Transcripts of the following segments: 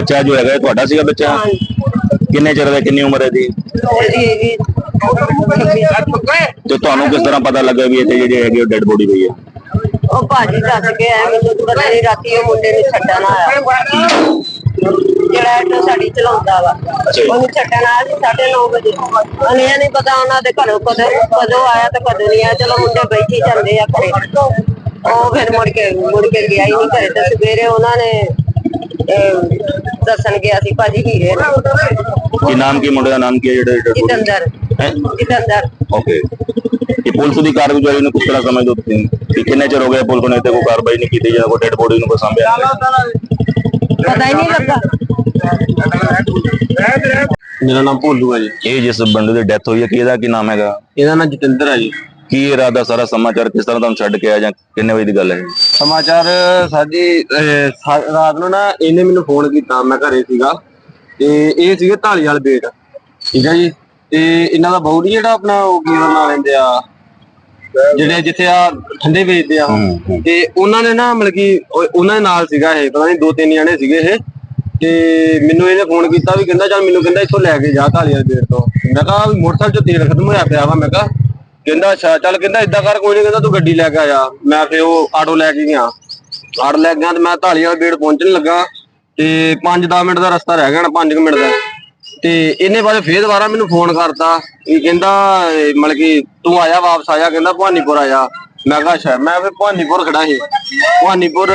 ਬੱਚਾ ਜੋ ਹੈਗਾ ਇਹ ਤੁਹਾਡਾ ਸੀਗਾ ਬੱਚਾ? ਕਿੰਨੇ ਚਿਰ ਦਾ ਕਿੰਨੀ ਉਮਰ ਹੈ ਦੀ ਤੇ ਤੁਹਾਨੂੰ ਕਿਸ ਤਰ੍ਹਾਂ ਪਤਾ ਲੱਗਾ ਵੀ ਇੱਥੇ ਜਿਹੜੀ ਹੈਗੀ ਉਹ ਡੈੱਡ ਬੋਡੀ ਪਈ ਹੈ? ਉਹ ਭਾਜੀ ਦੱਸ ਕੇ ਆਇਆ ਮੈਨੂੰ ਤਾਂ ਪਤਾ ਨਹੀਂ ਰਾਤੀ ਉਹ ਮੁੰਡੇ ਨੂੰ ਛੱਡਣ ਆਇਆ। ਜਿਹੜਾ ਆਟੋ ਸਾਡੀ ਚਲਾਉਂਦਾ ਵਾ ਉਹਨੂੰ ਛੱਡਣ ਆਇਆ ਸੀ 9:30 ਵਜੇ। ਉਹਨੇ ਨਹੀਂ ਪਤਾ ਉਹਨਾਂ ਦੇ ਘਰੋਂ ਕਦੋਂ ਕਦੋਂ ਆਇਆ ਤੇ ਕਦੋਂ ਨਹੀਂ ਆਇਆ। ਚਲੋ ਮੁੰਡੇ ਬੈਠੀ ਜਾਂਦੇ ਆ ਘਰੇ। ਉਹ ਫਿਰ ਮੁੜ ਕੇ ਮੁੜ ਕੇ ਗਿਆ ਹੀ ਨਹੀਂ ਘਰੇ ਤੇ ਸਵੇਰੇ ਉਹਨਾਂ ਨੇ ਦੱਸਣ ਗਿਆ ਸੀ ਭਾਜੀ ਹੀਰੇ ਨੂੰ ਕੀ ਨਾਮ ਕੀ ਮੁੰਡੇ ਦਾ? ਨਾਮ ਕੀ ਹੈ ਜਿਹੜਾ ਬੋਡੀ ਜਿਤੰਦਰ। ਹੈ? ਜਿਤੰਦਰ। ਓਕੇ ਇਹ ਪੁਲਿਸ ਦੀ ਕਾਰਗੁਜ਼ਾਰੀ ਨੂੰ ਕਿਸ ਤਰ੍ਹਾਂ ਸਮਝਦੇ ਹੋ ਤੁਸੀਂ? ਕਿ ਕਿੰਨੇ ਚਿਰ ਹੋ ਗਿਆ ਪੁਲਿਸ ਨੇ ਇੱਥੇ ਕੋਈ ਕਾਰਵਾਈ ਨਹੀਂ ਕੀਤੀ ਜਾਂ ਕੋਈ ਡੈੱਡ ਬੋਡੀ ਨੂੰ ਕੋਈ ਸਾਂਭਿਆ ਨਹੀਂ? ਪਤਾ ਹੀ ਨਹੀਂ ਲੱਗਾ। ਮੇਰਾ ਨਾਮ ਭੋਲੂ ਹੈ ਜੀ। ਇਹ ਜਿਸ ਬੰਦੇ ਦੀ ਡੈਥ ਹੋਈ ਹੈ ਕਿ ਇਹਦਾ ਕੀ ਨਾਮ ਹੈਗਾ? ਇਹਦਾ ਨਾਮ ਜਤਿੰਦਰ ਹੈ ਜੀ। ਕੀ ਇਰਾਦਾ ਸਾਰਾ ਸਮਾਚਾਰ ਕਿਸ ਤਰ੍ਹਾਂ ਤੁਹਾਨੂੰ ਛੱਡ ਕੇ ਆਇਆ ਜਾਂ ਕਿੰਨੇ ਵਜੇ ਦੀ ਗੱਲ ਹੈ? ਇਹ? ਸਮਾਚਾਰ ਸਾਡੀ ਅਹ, ਸਾ- ਰਾਤ ਨੂੰ ਨਾ ਇਹਨੇ ਮੈਨੂੰ ਫੋਨ ਕੀਤਾ ਮੈਂ ਘਰੇ ਸੀਗਾ ਤੇ ਇਹ ਸੀਗੇ ਢਾਲੀ ਵਾਲੇ ਬੇਟ ਠੀਕ ਹੈ ਜੀ? ਤੇ ਇਹਨਾਂ ਦਾ ਬਹੂ ਨੀ ਜਿਹੜਾ ਆਪਣਾ ਉਹ ਕੀ ਉਹਦਾ ਨਾਂ ਲੈਂਦੇ ਆ? ਜਿਹੜੇ ਜਿੱਥੇ ਆ ਠੰਡੇ ਵੇਚਦੇ ਆ। ਉਹ। ਤੇ ਉਹਨਾਂ ਨੇ ਨਾ ਮਤਲਬ ਕਿ ਉਹ- ਉਹਨਾਂ ਦੇ ਨਾਲ ਸੀਗਾ ਇਹ ਪਤਾ ਨਹੀਂ ਦੋ ਤਿੰਨ ਜਣੇ ਸੀਗੇ ਇਹ। ਤੇ ਮੈਨੂੰ ਇਹਨੇ ਫੋਨ ਕੀਤਾ ਵੀ ਕਹਿੰਦਾ ਚੱਲ ਮੈਨੂੰ ਕਹਿੰਦਾ ਇੱਥੋਂ ਲੈ ਕੇ ਜਾ ਢਾਲੀ ਵਾਲੇ ਬੇਟ ਤੋਂ। ਮੈਂ ਕਿਹਾ ਵੀ ਮੋਟਰਸਾਈਕਲ ਚ ਤੇਲ ਖਤਮ ਹੋਇਆ ਪਿਆ ਵਾ ਮੈਂ ਕਿਹਾ। ਕਹਿੰਦਾ, ਅੱਛਾ, ਚੱਲ ਕਹਿੰਦਾ ਇਦਾਂ ਕਰ, ਕੋਈ ਨਹੀਂ ਕਹਿੰਦਾ, ਤੂੰ ਗੱਡੀ ਲੈ ਕੇ ਆ ਮੈਂ ਫੇ ਉਹ ਆਟੋ ਲੈ ਕੇ ਗਿਆ। ਆਟੋ ਲੈ ਕੇ ਗਿਆ ਤੇ ਮੈਂ ਢਾਲੀ ਵਾਲੇ ਬੇੜ ਪਹੁੰਚਣ ਲੱਗਾ ਤੇ 5-10 ਮਿੰਟ ਦਾ ਰਸਤਾ ਰਹਿ ਗਿਆ ਨਾ 5 ਮਿੰਟ ਦਾ। ਤੇ ਇਹਨੇ ਬਾਅਦ ਫੇਰ ਦੁਬਾਰਾ ਮੈਨੂੰ ਫੋਨ ਕਰਤਾ ਇਹ ਕਹਿੰਦਾ ਮਤਲਬ ਕਿ ਤੂੰ ਆਇਆ ਵਾਪਸ ਆਇਆ ਕਹਿੰਦਾ, ਭਵਾਨੀਪੁਰ ਆਇਆ ਮੈਂ ਕਿਹਾ, ਅੱਛਾ, ਮੈਂ ਫੇ ਭਵਾਨੀਪੁਰ ਖੜਾ ਸੀ। ਭਵਾਨੀਪੁਰ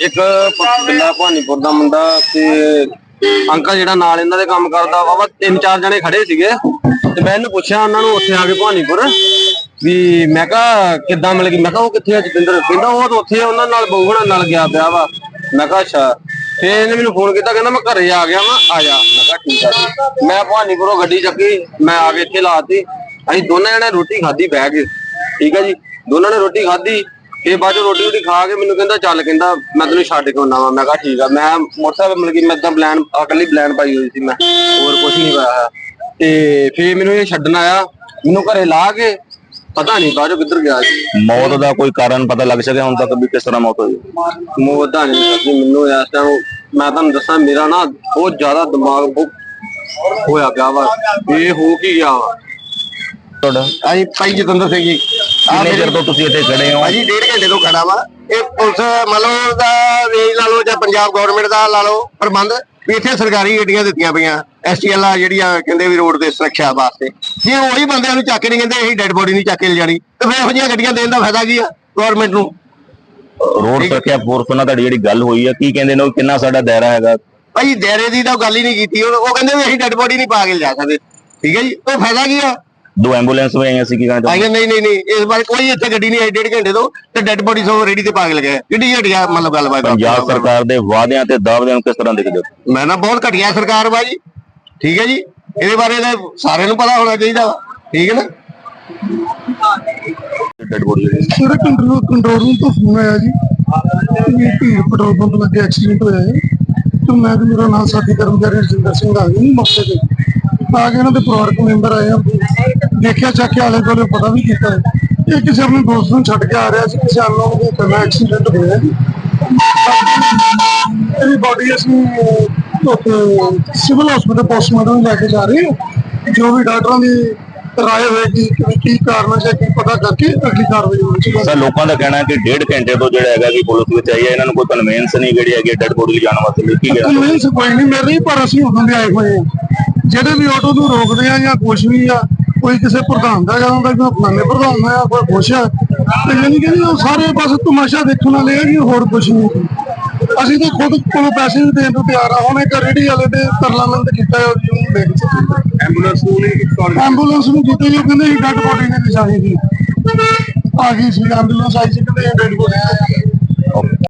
ਇੱਕ ਬੰਦਾ ਭਵਾਨੀਪੁਰ ਦਾ ਮੁੰਡਾ ਤੇ ਅੰਕਲ ਜਿਹੜਾ ਨਾਲ ਇਹਨਾਂ ਦੇ ਕੰਮ ਕਰਦਾ ਵਾ ਵਾ ਤਿੰਨ ਚਾਰ ਜਣੇ ਖੜੇ ਸੀਗੇ। ਤੇ ਮੈਂ ਇਹਨੂੰ ਪੁੱਛਿਆ, ਉਹਨਾਂ ਨੂੰ ਉੱਥੇ ਆ ਕੇ ਭਵਾਨੀਪੁਰ। ਵੀ ਮੈਂ ਕਿਹਾ ਕਿੱਦਾਂ ਮਿਲ ਗਈ ਮੈਂ ਕਿਹਾ ਉਹ ਕਿੱਥੇ ਆ ਜਤਿੰਦਰ? ਕਹਿੰਦਾ ਉਹ ਤਾਂ ਉੱਥੇ ਆ, ਉਹਨਾਂ ਨਾਲ ਬਹੂਣਾ ਨਾਲ ਗਿਆ ਪਿਆ ਵਾ। ਮੈਂ ਕਿਹਾ ਅੱਛਾ। ਫੇਰ ਇਹਨੇ ਮੈਨੂੰ ਫੋਨ ਕੀਤਾ ਕਹਿੰਦਾ ਮੈਂ ਘਰੇ ਆ ਗਿਆ ਵਾ ਆ ਜਾ। ਮੈਂ ਕਿਹਾ ਠੀਕ ਆ ਜੀ। ਮੈਂ ਭਵਾਨੀਪੁਰੋਂ ਗੱਡੀ ਚੱਕੀ ਮੈਂ ਆ ਕੇ ਇੱਥੇ ਲਾਤੀ। ਅਸੀਂ ਦੋਨੇ ਜਣੇ ਰੋਟੀ ਖਾਧੀ ਬਹਿ ਕੇ। ਠੀਕ ਆ ਜੀ? ਦੋਨਾਂ ਨੇ ਰੋਟੀ ਖਾਧੀ। ਤੇ ਬਾਅਦ ਚੋਂ ਰੋਟੀ ਰੋਟੀ ਖਾ ਕੇ ਮੈਨੂੰ ਕਹਿੰਦਾ ਚੱਲ ਕਹਿੰਦਾ ਮੈਂ ਤੈਨੂੰ ਛੱਡ ਕੇ ਆਉਣਾ ਵਾ। ਮੈਂ ਕਿਹਾ ਠੀਕ ਆ। ਮੈਂ ਮੋਟਰਸਾਈਕਲ ਮਿਲ ਗਈ ਮੈਂ ਤਾਂ ਪਲਾਨ ਅਕਲੀ ਪਲਾਨ ਪਾਈ ਹੋਈ ਸੀ ਮੈਂ। ਹੋਰ ਕੁਝ ਨਹੀਂ ਪਾਇਆ ਹੋਇਆ। ਤੇ ਫੇਰ ਮੈਨੂੰ ਇਹ ਛੱਡਣ ਆਇਆ। ਮੈਨੂੰ ਘਰੇ ਲਾ ਕੇ ਪਤਾ ਨਹੀਂ ਚੋਂ ਕਿੱਧਰ ਗਿਆ ਸੀ। ਮੌਤ ਦਾ ਕੋਈ ਕਾਰਨ ਪਤਾ ਲੱਗ ਸਕਿਆ ਹੁਣ ਤੱਕ ਵੀ ਕਿਸ ਤਰ੍ਹਾਂ ਮੌਤ ਹੋਈ। ਮੋਦਾ ਨਹੀਂ ਕਰਦੀ ਮੈਨੂੰ ਇਸ ਟਾਈਮ ਮੈਂ ਤੁਹਾਨੂੰ ਦੱਸਾਂ ਮੇਰਾ ਨਾ ਬਹੁਤ ਜ਼ਿਆਦਾ ਦਿਮਾਗ ਬਹੁਤ ਹੋਇਆ ਪਿਆ ਵਾ। ਇਹ ਹੋ ਕੀ ਗਿਆ ਵਾ। ਤੁਹਾਡਾ? ਹਾਂਜੀ ਭਾਈ ਜਤਿੰਦਰ ਸਿੰਘ ਜੀ। ਕਿੰਨੇ ਚਿਰ ਤੋਂ ਤੁਸੀਂ ਇੱਥੇ ਖੜੇ ਹੋ? ਭਾਜੀ ਡੇਢ ਘੰਟੇ ਤੋਂ ਖੜਾ ਵਾ। ਇਹ ਪੁਲਿਸ ਮਤਲਬ ਦਾ ਰੇਂਜ ਲਾ ਲਓ ਜਾਂ ਪੰਜਾਬ ਗਵਰਨਮੈਂਟ ਦਾ ਲਾ ਲਓ ਪ੍ਰਬੰਧ ਵੀ ਇੱਥੇ ਸਰਕਾਰੀ ਗੱਡੀਆਂ ਦਿੱਤੀਆਂ ਪਈਆਂ। ਐਸਟੀਐਲ ਆ ਜਿਹੜੀਆਂ ਕਹਿੰਦੇ ਵੀ ਰੋਡ ਤੇ ਸੁਰੱਖਿਆ ਵਾਸਤੇ। ਜੇ ਉਹੀ ਬੰਦਿਆਂ ਨੂੰ ਚੱਕ ਕੇ ਨਹੀਂ ਕਹਿੰਦੇ ਅਸੀਂ ਡੈੱਡ ਬੋਡੀ ਨਹੀਂ ਚੱਕ ਕੇ ਲਿਜਾਣੀ ਤੇ ਫਿਰ ਇਹੋ ਜਿਹੀਆਂ ਗੱਡੀਆਂ ਦੇਣ ਦਾ ਫਾਇਦਾ ਕੀ ਆ ਗਵਰਨਮੈਂਟ ਨੂੰ? ਰੋਡ ਸੁਰੱਖਿਆ ਫੋਰਸ ਨਾਲ ਤੁਹਾਡੀ ਜਿਹੜੀ ਗੱਲ ਹੋਈ ਹੈ ਕੀ ਕਹਿੰਦੇ ਨੇ ਉਹ ਕਿੰਨਾ ਸਾਡਾ ਦਾਇਰਾ ਹੈਗਾ? ਭਾਈ ਦਾਇਰੇ ਦੀ ਤਾਂ ਗੱਲ ਹੀ ਨਹੀਂ ਕੀਤੀ ਉਹ ਉਹ ਕਹਿੰਦੇ ਵੀ ਅਸੀਂ ਡੈੱਡ ਬੋਡੀ ਨਹੀਂ ਪਾ ਕੇ ਲਿਜਾ ਸਕਦੇ। ਠੀਕ ਹੈ ਜੀ ਉਹ ਫਾਇਦਾ ਕੀ ਆ? ਦੋ ਐਂਬੂਲੈਂਸ ਵੀ ਆਈਆਂ ਸੀ ਕੀ ਕਹਿੰਦੇ? ਆਈਆਂ ਨਹੀਂ ਨਹੀਂ ਨਹੀਂ ਇਸ ਬਾਰੇ ਕੋਈ ਇੱਥੇ ਗੱਡੀ ਨਹੀਂ ਆਈ ਡੇਢ ਘੰਟੇ ਤੋਂ ਤੇ ਡੈੱਡ ਬੋਡੀ ਸੋ ਰੇਡੀ ਤੇ ਪਾ ਕੇ ਲਗਾਇਆ ਕਿੱਡੀ ਘਟੀਆ ਮਤਲਬ ਗੱਲਬਾਤ ਆ। ਪੰਜਾਬ ਸਰਕਾਰ ਦੇ ਵਾਅਦਿਆਂ ਤੇ ਦਾਅਵਿਆਂ ਨੂੰ ਕਿਸ ਤਰ੍ਹਾਂ ਦੇਖਦੇ ਹੋ? ਮੈਂ ਨਾ ਬਹੁਤ ਘਟੀਆ ਸਰਕਾਰ ਵਾ ਜੀ। ਠੀਕ ਹੈ ਜੀ? ਇਹਦੇ ਬਾਰੇ ਤਾਂ ਸਾਰਿਆਂ ਨੂੰ ਪਤਾ ਹੋਣਾ ਚਾਹੀਦਾ ਠੀਕ ਹੈ ਨਾ? ਸਰ ਕੰਟਰੋਲ ਕੰਟਰੋਲ ਰੂਮ ਤੋਂ ਫੋਨ ਆਇਆ ਜੀ, ਵੀ ਭੀੜ ਪੈਟਰੋਲ ਪੰਪ ਲੱਗੇ ਐਕਸੀਡੈਂਟ ਹੋਇਆ ਹੈ ਤੇ ਮੈਂ ਤੇ ਮੇਰਾ ਨਾਮ ਸਾਥੀ ਕਰਮਚਾਰੀ ਰਜਿੰਦਰ ਸਿੰਘ ਆ ਗਏ ਮੌਕੇ ਤੇ। ਆ ਕੇ ਇਹਨਾਂ ਦੇ ਪਰਿਵਾਰਕ ਮੈਂਬਰ ਆਏ ਆ। ਦੇਖਿਆ ਚੱਕ ਕੇ ਆਲੇ ਕੋਲੇ ਪਤਾ ਵੀ ਕੀਤਾ ਇਹ ਕਿਸੇ ਆਪਣੇ ਦੋਸਤ ਨੂੰ ਛੱਡ ਕੇ ਆ ਰਿਹਾ ਸੀ, ਕਿਸੇ ਅਨਨੋਨ ਦੇ ਕਰਨਾ ਐਕਸੀਡੈਂਟ ਹੋਇਆ ਇਹਦੀ ਬਾਡੀ ਅਸੀਂ ਸਿਵਲ ਹਸਪੀਟਲ ਪੋਸਟਮਾਰਟਮ ਲੈ ਕੇ ਜਾ ਰਹੇ ਹਾਂ। ਜੋ ਵੀ ਡਾਕਟਰਾਂ ਦੀ ਰਾਏ ਹੋਏਗੀ ਕਿ ਕੀ ਕਾਰਨ ਹੈ ਕੀ ਪਤਾ ਕਰਕੇ ਅਗਲੀ ਕਾਰਵਾਈ ਹੋਣੀ ਚਾਹੀਦੀ ਸਰ ਲੋਕਾਂ ਦਾ ਕਹਿਣਾ ਹੈ ਕਿ ਡੇਢ ਘੰਟੇ ਤੋਂ ਜਿਹੜਾ ਹੈਗਾ ਕਿ ਪੁਲਿਸ ਵਿੱਚ ਆਈ ਹੈ ਇਹਨਾਂ ਨੂੰ ਕੋਈ ਕਨਵੈਂਸ ਨਹੀਂ ਜਿਹੜੀ ਹੈਗੀ ਡੈਡ ਬੋਡੀ ਲਿਜਾਣ ਵਾਸਤੇ ਕੀ ਕਹਿਣਾ ਕਨਵੈਂਸ ਕੋਈ ਨਹੀਂ ਮਿਲ ਰਹੀ ਪਰ ਅਸੀਂ ਉਦੋਂ ਦੇ ਆਏ ਹੋਏ ਹਾਂ। ਜਿਹੜੇ ਵੀ ਆਟੋ ਨੂੰ ਰੋਕਦੇ ਆ ਜਾਂ ਕੁਛ ਵੀ ਆ ਕੋਈ ਕਿਸੇ ਪ੍ਰਧਾਨ ਦਾ ਕਹਿੰਦਾ ਕੋਈ ਫਲਾਣੇ ਪ੍ਰਧਾਨ ਦਾ ਆ, ਕੋਈ ਕੁਛ ਆ ਤੇ ਯਾਨੀ ਕਿ ਉਹ ਸਾਰੇ ਬਸ ਤਮਾਸ਼ਾ ਦੇਖਣ ਵਾਲੇ ਆ ਜੀ ਹੋਰ ਕੁਛ ਨਹੀਂ। ਅਸੀਂ ਤਾਂ ਖੁਦ ਕੋਲੋਂ ਪੈਸੇ ਵੀ ਦੇਣ ਨੂੰ ਤਿਆਰ ਆ। ਹੁਣ ਇੱਕ ਰੇੜੀ ਵਾਲੇ ਤੇ ਤਰਲਾਮੰਦ ਕੀਤਾ ਹੈ ਉਹਨੂੰ ਦੇਖ ਐਂਬੂਲੈਂਸ ਨੂੰ ਐਂਬੂਲੈਂਸ ਨੂੰ ਜਿੱਤੇ ਜੀ ਉਹ ਕਹਿੰਦੇ ਸੀ ਡੈਡ ਬੋਡੀ ਨੇ ਦਿਸ਼ਾਈ ਸੀ ਆ ਗਈ ਸੀ ਐਂਬੂਲੈਂਸ ਆਈ ਸੀ ਕਹਿੰਦੇ ਡੈਡ ਬੋਡੀ